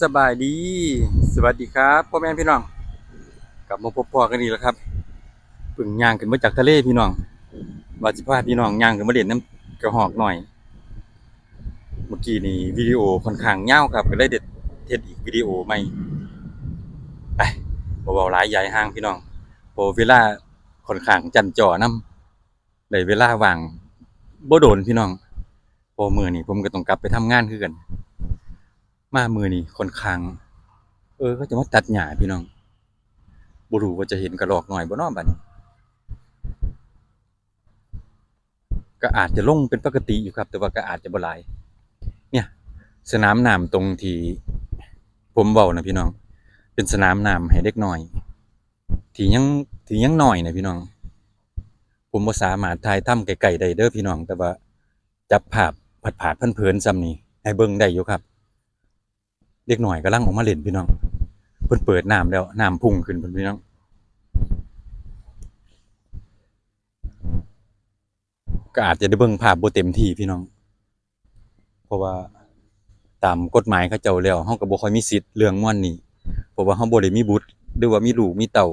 สบายดี สวัสดีครับพ่อแม่พี่น้อง กลับมาพบพ่อกันอีกแล้วครับเพึ่งย่างขึ้นมาจากทะเลพี่น้องว่าสิพาพี่น้องย่างขึ้นมาเล่นน้ำกระหอกหน่อย เมื่อกี้นี่วิดีโอค่อนข้างยาวครับก็เลยเด็ดเทศอีกวิดีโอใหม่ไปเบาๆหลายใหญ่ห่างพี่น้องเพอเวลาค่อนข้างจันจ่อนํได้เวลาว่างบ่โดนพี่น้องพอมือนี้ผมก็ต้องกลับไปทำงานคือกัน มามือนี่คนข้างเออ ก็จะมาตัดหญ้าพี่น้องบ่รู้ว่าจะเห็นกระรอกหน่อยบ่นาะบัดนี้ก็อาจจะลงเป็นปกติอยู่ครับ แต่ว่าก็อาจจะบ่หลาย เนี่ย สนามน้ำตรงที่ผมเว้านะพี่น้อง เป็นสนามน้ำให้เด็กน้อย ที่ยังที่ยังน้อยนะพี่น้อง ผมบ่สามารถถ่ายทำไกลๆได้เด้อพี่น้อง แต่ว่าจับภาพผาดเพิ่นๆซ้ำนี่ให้เบิ่งได้อยู่ครับ เด็กหน่อยกำลังออกมาเล่นพี่น้องเพิ่นเปิดน้ำแล้วน้ำพุ่งขึ้นเพิ่นพี่น้องก็อาจจะได้เบิ่งภาพบ่เต็มที่พี่น้อง เพราะว่าตามกฎหมายเขาเจ้าแล้วเฮาก็บ่ค่อยมีสิทธิ์เรื่องม่วนนี้เพราะว่าเฮาบ่ได้มีบุตรหรือว่ามีลูกมีเต้า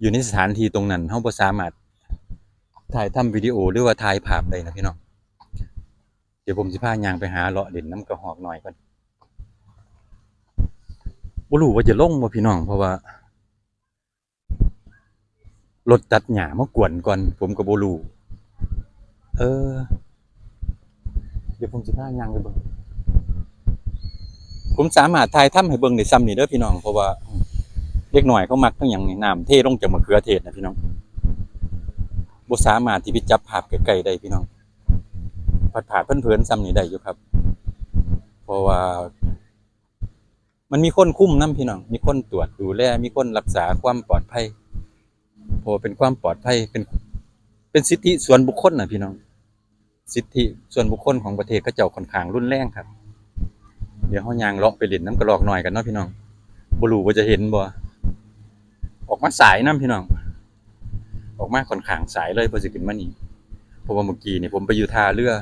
อยู่ในสถานที่ตรงนั้นเฮาบ่สามารถถ่ายทำวิดีโอหรือว่าถ่ายภาพได้นะพี่น้อง เดี๋ยวผมสิพาย่างไปหาเลาะเด่นน้ำกระหอกหน่อยก่อน บ่รู้ว่าจะลงบ่พี่น้อง เพราะว่ารถตัดหญ้ามากวนก่อน ผมก็บ่รู้เออ เดี๋ยวผมสิพาย่างไปเบิ่งผมสามารถถ่ายทำให้เบิ่งได้ซ้ำนี่เด้อพี่น้องเพราะว่าเด็กหน่อยเขามักทั้งหยังนี่น้ำเทลงจากมะเขือเทศนะพี่น้องบ่สามารถที่ไปจับภาพใกลๆได้พี่น้องผัดผาเพิ่อนๆซ้ำนี่ได้อยู่ครับ เพราะว่า มันมีคนคุ้มนํพี่น้อง มีคนตรวจดูแล มีคนรักษาความปลอดภัยเพราะว่าเป็นความปลอดภัยเป็นเป็นสิทธิส่วนบุคคลนะพี่น้อง สิทธิส่วนบุคคลของประเทศก็เจ้าค่อนข้างรุนแรงครับ เดี๋ยวเฮายางเลาะไปเล่นน้ำกระรอกหน่อยกันเนาะพี่น้องบ่รู้ว่าจะเห็นบ่ออกมาสายน้ำพี่น้อง ออกมาค่อนข้างสายเลยพอสิขึ้นมานี่เพราะว่าเมื่อกี้นี่ผมไปอยู่ท่าเรือ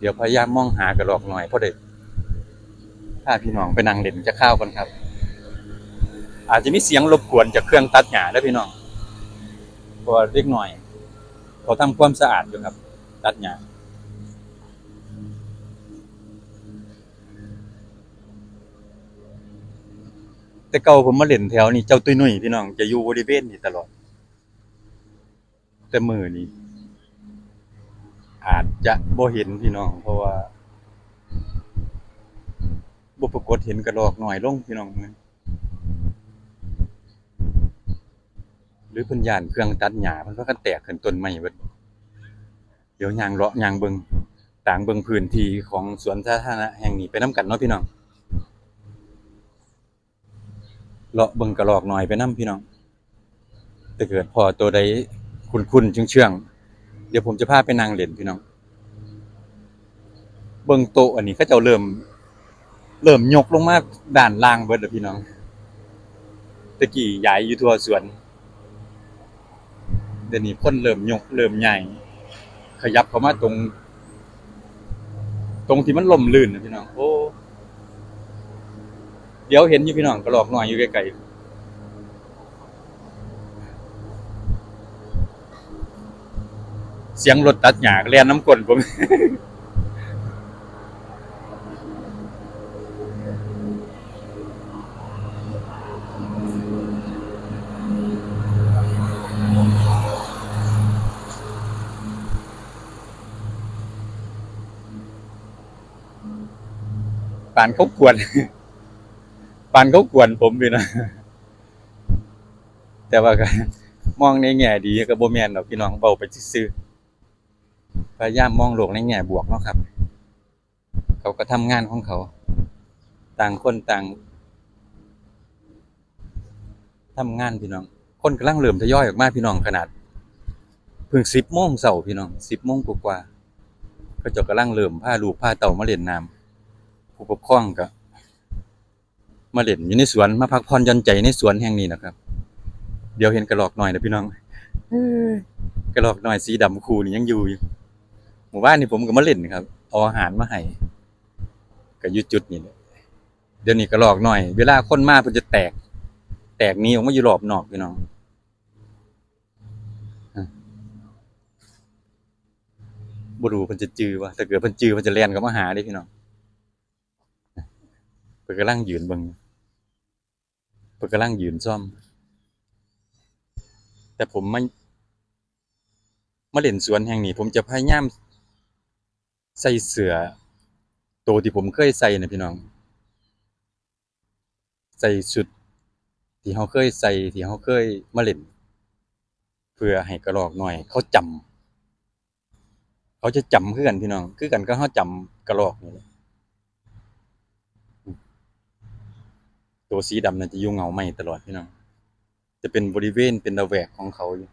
เดี๋ยวพยายามมองหากระรอกหน่อยเพราะเด็กถ้าพี่น้องไปนั่งเล่นจะเข้าวกันครับ อาจจะมีเสียงรบกวนจากเครื่องตัดหญ้าแล้วพี่น้องพราะว่าเล็กหน่อยเขาทำความสะอาดอยู่ครับ ตัดหญ้าแต่เก่าผมมาเล่นแถวนี้เจ้าตุ้ยนุ่ยพี่น้องจะอยู่บริเวณนี้ตลอด แต่มือนี้ อาจจะบ่เห็นพี่น้อง เพราะว่าบ่ปรากฏเห็นกระรอกหน่อยลงพี่น้องหรือเพิ่นย่านเครื่องตัดหญ้าเพิ่นพากันแตกขึ้นต้นไม้เบิดเดี๋ยวยางเลาะยางเบิงต่างเบิงพื้นที่ของสวนสาธารณะแห่งนี้ไปนํกันเนาะพี่น้องเลาะเบิงกระรอกหน่อยไปนํพี่น้องถ้าเกิดพอตัวใดคุ้นๆเชื่องๆ เดี๋ยวผมจะพาไปนั่งเล่นพี่น้อง เบิงโตอันนี้เขาเจ้าเริ่ม เริ่มยกลงมาด้านล่างเบิดแล้วพี่น้องตะกี้ใหญ่อยู่ทั่วสวน เดี๋ยวนี้คนเริ่มยกเริ่มใหญ่ ขยับเข้ามาตรง ตรงที่มันล่มลื่นนะพี่น้อง โอ้ เดี๋ยวเห็นอยู่พี่น้องกระหลอกหน่อยอยู่ไกลๆ เสียงรถตัดหญ้าแล่นน้ำกลนผมปานเขากวนปานเขากวนผมอยู่นะ แต่ว่าก็มองในแง่ดีก็บ่แม่นดอกพี่น้องเบาไปซื่อ พยายามมองโลกในแง่บวกเนาะครับ เขาก็ทำงานของเขา ต่างคนต่างทำงานพี่น้อง คนกำลังเริ่มทยอยออกมาพี่น้องขนาดเพิ่ง10โมงเช้าพี่น้อง10โมงกว่าๆเขาจ้ากำลังเริ่มพาลูกพาเต่ามาเล่นน้ำผู้ปกครองก็มาเล่นอยู่ในสวนมาพักผ่อนหย่อนใจในสวนแห่งนี้นะครับ เดี๋ยวเห็นกระหรอกหน่อยนะพี่น้องกระหรอกหน่อยสีดำคูนี่ยังอยู่อยู่ หมู่บ้านนี่ผมก็มาเล่นครับ เอาอาหารมาให้ก็ยู่จุดนี้แหละเดี๋ยวนี้ก็หลอกหน่อย เวลาคนมาเพิ่นจะแตก แตกนี้ออกมาอยู่รอบนอกพี่น้องบรู้เพิ่นจะจือว่าถ้าเกิดเพิ่นจือเพิ่นจะแล่นเข้ามาหาด้พี่น้องเพิ่นกำลังยืนบิ่งเพิ่นกำลังยืนซ่อม แต่ผมมามาเล่นสวนแห่งนี้ ผมจะพยายาม ใส่เสื้อตัวที่ผมเคยใส่นะพี่น้อง ใส่ชุดที่เขาเคยใส่ที่เขาเคยมาเล่นเพื่อให้กระรอกหน่อย เขาจำเขาจะจำคือกันพี่น้อง คือกันก็เขาจำกระรอกนี่แหละตัวสีดำนั่นจะยู่งเงาไหมตลอดพี่น้อง จะเป็นบริเวณเป็นระแวกของเขาอยู่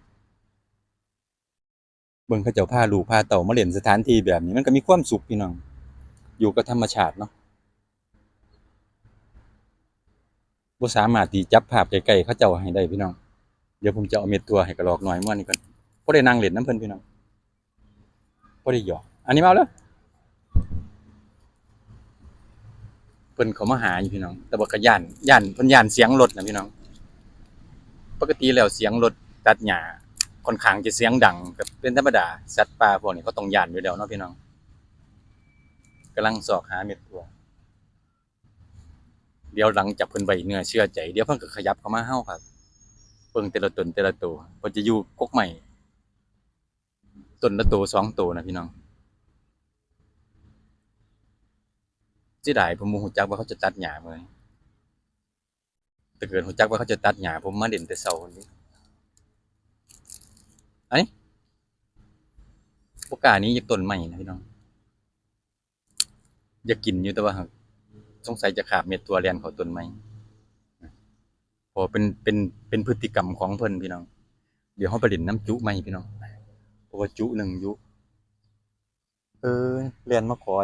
เบิ่งเขาเจ้าพาลูกพาเต่ามาเล่นสถานที่แบบนี้มันก็มีความสุขพี่น้อง อยู่กับธรรมชาติเนาะบ่สามารถที่จับภาพไกลๆเขาเจ้าให้ได้พี่น้อง เดี๋ยวผมจะเอาเม็ดตัวให้กระรอกหน้อยม่วนนี่ก่อนบ่ได้นั่งเล่นน้ำเพิ่นพี่น้องบ่ได้หยอกอันนี้มาแล้วเพิ่นเขามาหาอยู่พี่น้อง แต่ว่าก็ย่านย่านเพิ่นย่านเสียงรถนะพี่น้อง ปกติแล้วเสียงรถตัดหญ้า ค่อนข้างจะเสียงดังก็เป็นธรรมดาสัตว์ป่าพวกนี้เขาต้องย่านอยู่แล้วเนาะพี่น้องกำลังสอกหาเม็ดตัวเดี๋ยวหลังจากเพิ่นใบเนื้อเชื่อใจเดี๋ยวเพิ่นก็ขยับเข้ามาเฮาครับเบิ่งแต่ละตนแต่ละตัวเพิ่นจะอยู่กกใหม่ต้นละตัวสองตัวนะพี่น้องสิได้ผมบ่ฮู้จักว่าเขาจะตัดหญ้ามื้อนี้ถ้าเกิดฮู้จักว่าเขาจะตัดหญ้าผมมาเล่นแต่เช้าพุ่นนี้ อันนี้บ่กาหนี้จากต้นใหม่นะพี่น้อง อยากกินอยู่แต่ว่าสงสัยจะขาบเม็ดตัวเรียนเขาต้นไม้พอเป็นเป็นเป็นพฤติกรรมของเพิ่นพี่น้อง เดี๋ยวเขาไปเล่นน้ำจุไหมพี่น้องเพราะว่าจุหนึ่งยุเออเรียนมาขอ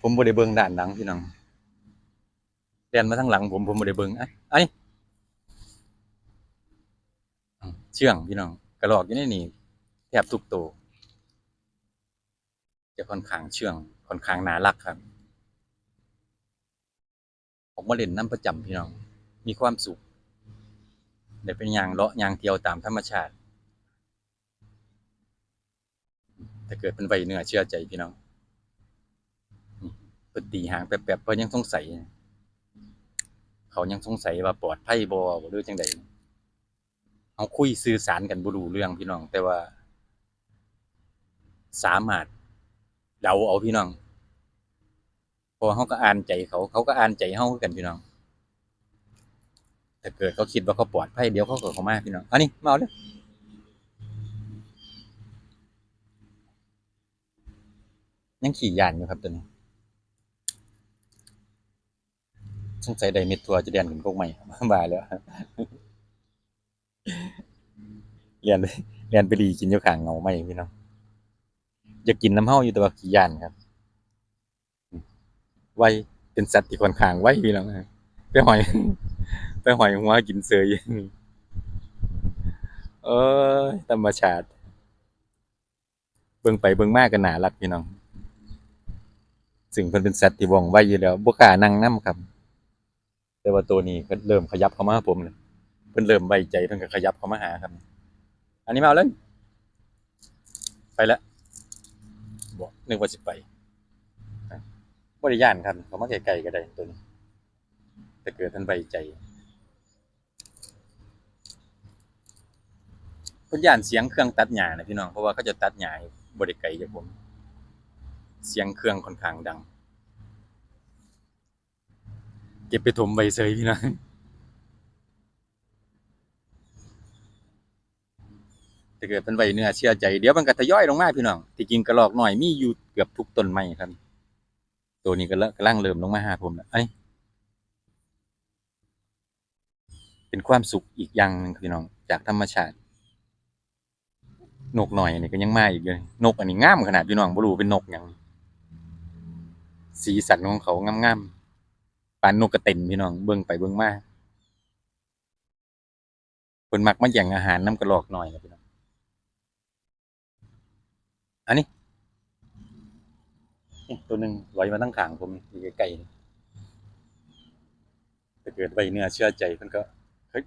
ผมบ่ได้เบิงด้านหลังพี่น้องเรียนมาทางหลัง ผมผมบ่ได้เบิ่งอะไอ้อืมเชื่องพี่น้อง ระรอกอยู่ในนี่แทบทุกตัวจะค่อนข้างเชื่องค่อนข้างน่ารักครับออกมาเล่นน้ำประจำพี่น้อง มีความสุขได้เป็นยางเลาะยางเที่ยวตามธรรมชาติถ้าเกิดเป็นใบเนื้อเชื่อใจพี่น้องนี่เพิ่นตีหางแป๊บๆเพิ่นยังสงสัย เขายังสงสัยว่าปลอดภัยบ่บ่หรือจังใด เอาคุยสื่อสารกันบ่รู้เรื่องพี่น้อง แต่ว่า สามารถเดาเอาพี่น้องพอเขาก็อ่านใจเขา เขาก็อ่านใจเขากันพี่น้องถ้าเกิดเขาคิดว่าเขาปลอดภัยเดี๋ยวเขาก็เขามาพี่น้องอันนี้มาเอาเลยยังขี่ยานอยู่ครับตัวนี้สงสัยได้เม็ดทัวจะเรียนขึ้นพวกใหม่บาแล้ว เรียนไปเรียนไปรีกินอยู่ข้างเงาไหมพี่น้องอยากกินน้ำเห้าอยู่แต่ว่าขี่ยานครับ ไวเป็นสัตว์ที่ค่อนข้างไวพี่น้องไปหอย ไปหอยหัวกินเสืออยู่นี่เอ้ยธรรมชาติ เบิ่งไปเบิ่งมาก็น่ารักพี่น้องซึ่งเพิ่นเป็นสัตว์ที่ว่องไวอยู่แล้วบ่กล้านั่งนํครับ แต่ว่าตัวนี้ก็เริ่มขยับเข้ามาหาผมเลยเพิ่นเริ่มไวใจเพิ่นก็ขยับเข้ามาหาครับ อันนี้มาเอาเลย ไปแล้วบ่นึกว่าสิไปบริยานครับเขามาไกลๆก็ได้ตัวนี้ แต่เกิดท่านใบใจเพิ่นย่านเสียงเครื่องตัดหญ้านะพี่น้องเพราะว่าเขาจะตัดหญ้าอยู่บ่ได้ไกลจากผม เสียงเครื่องค่อนข้างดัง เก็บไปถมใบเซยพี่น้อง ถ้าเกิดเป็นใบเนื้อเชื่อใจเดี๋ยวมันก็ทยอยลงมาพี่น้องที่จริงกระหรอกหน่อยมีอยู่เกือบทุกต้นไม้ครับ ตัวนี้ก็กำลังเริ่มลงมาหาผมแล้วไอ้เป็นความสุขอีกอย่างหนึงพี่น้องจากธรรมชาติ นกหน่อยนี่ก็ยังมาอีกเลยนกอันนี้งามขนาดพี่น้องบ่รู้เป็นนกหยังสีสันของเขางามๆปานนกกระเต็นพี่น้องเบิ่งไปเบิ่งมาเพิ่นมักมาแย่งอาหารน้ำกระหรอกหน่อยนะพี่น้อง อันนี้ ตัวหนึ่งลอยมาตั้งขางผมอยู่ใกล้ๆนี่เกิดไว้เนื้อเชื่อใจเพิ่นก็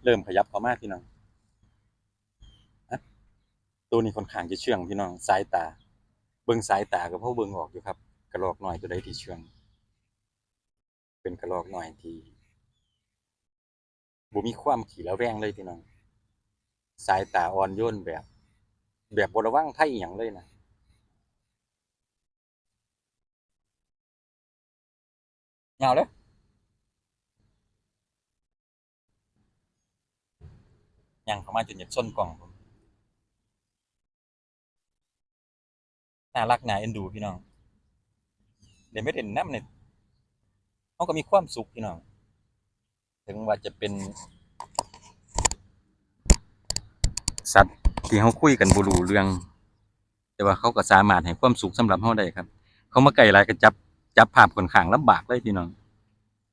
เริ่มขยับเข้ามาพี่น้องอะตัวนี้ค่อนข้างจะเชื่องพี่น้องสายตา เบิ่งสายตาก็พอเบิ่งออกอยู่ครับกระรอกหน้อยตัวใดที่เชื่อง เป็นกระรอกหน้อยที่บ่มีความขี้ระแวงเลยพี่น้อง สายตาอ่อนโยนแบบ แบบบระวังไผอิหยังเลยนะ เหงาเลยยังเข้ามาจนอยากส้นกล่องผมน่ารักน่าเอ็นดูพี่น้องเดี๋ยวไม่เห็นน้ำเนี่ยเขาก็มีความสุขพี่น้อง ถึงว่าจะเป็น สัตว์ที่เขาคุยกันบูรูเรื่อง แต่ว่าเขาก็สามารถให้ความสุขสำหรับเขาได้ครับ เขามาไกลหลายก็จับ จับภาพคนข้างลำบากเลยพี่น้อง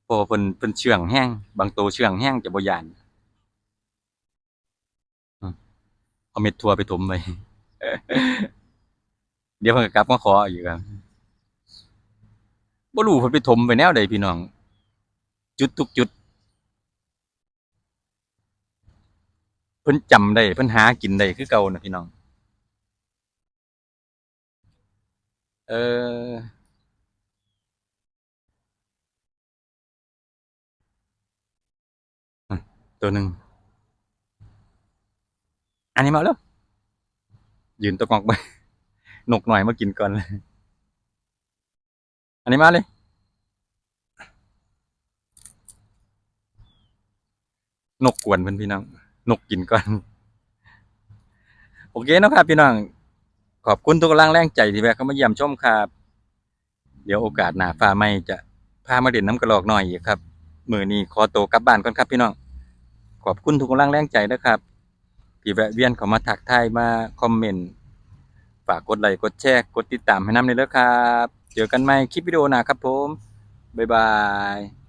เพราะเพิ่นเพิ่นเชื่องแห้งบางตัวเชื่องแห้งจะบ่ยานเอาเม็ดทัวไปถมไว้เดี๋ยวเพิ่นก็กลับมาขออีกครับบ่รู้เพิ่นไปถมไปแนวใดพี่น้อง จุดทุกจุดเพิ่นจำได้เพิ่นหากินได้คือเก่านะพี่น้อง เออ ตัวหนึ่งอันนี้มาแล้วยืนตะกอกไปนกหน่อยมากินก่อนเลยอันนี้มาเลย นกกวนเพื่อนพี่น้อง นกกินก่อน โอเคเนาะครับพี่น้อง ขอบคุณทุกกำลังแรงใจที่แวะเข้ามาเยี่ยมชมครับ เดี๋ยวโอกาสหน้าฟ้าไม่จะพามาเด่นน้ำกระรอกหน่อยอีกครับ มือนี้ขอตัวกลับบ้านก่อนครับพี่น้อง ขอบคุณทุกกำลังแรงใจนะครับที่แวะเวียนเข้ามาทักทายมาคอมเมนต์ฝากกดไลค์กดแชร์กดติดตามให้น้ำเลยเด้อครับ เจอกันใหม่คลิปวิดีโอหน้าครับผม บ๊ายบาย